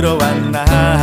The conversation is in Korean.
들어왔나?